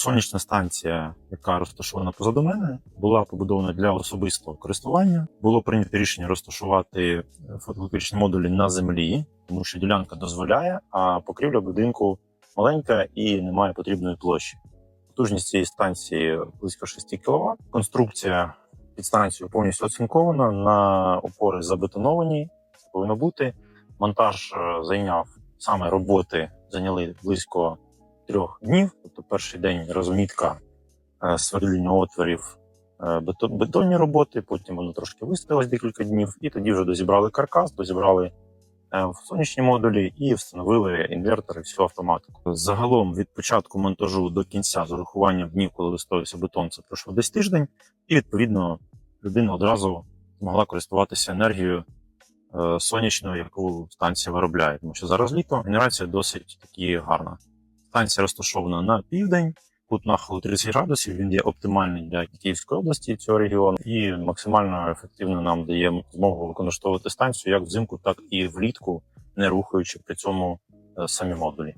Сонячна станція, яка розташована позаду мене, була побудована для особистого користування. Було прийнято рішення розташувати фотоволтаїчні модулі на землі, тому що ділянка дозволяє, а покрівля будинку маленька і немає потрібної площі. Потужність цієї станції близько 6 кВт. Конструкція під станцією повністю оцинкована, на опори забетоновані. Повинно бути. Монтаж е, зайняв саме роботи, зайняли близько трьох днів. Тобто, перший день розмітка е, отворів, е, бетонні роботи. Потім воно трошки вистоялось декілька днів, і тоді вже дозібрали каркас, дозібрали е, сонячні модулі і встановили інвертори всю автоматику. Загалом від початку монтажу до кінця з урахуванням днів, коли вистоявся бетон, це пройшло десь тиждень, і відповідно людина одразу змогла користуватися енергією сонячною, яку станція виробляє. Тому що зараз літо генерація досить таки гарна. Станція розташована на південь. Кут нахилу 30 градусів. Він є оптимальний для Київської області цього регіону і максимально ефективно нам дає змогу використовувати станцію як взимку, так і влітку, не рухаючи при цьому е, самі модулі.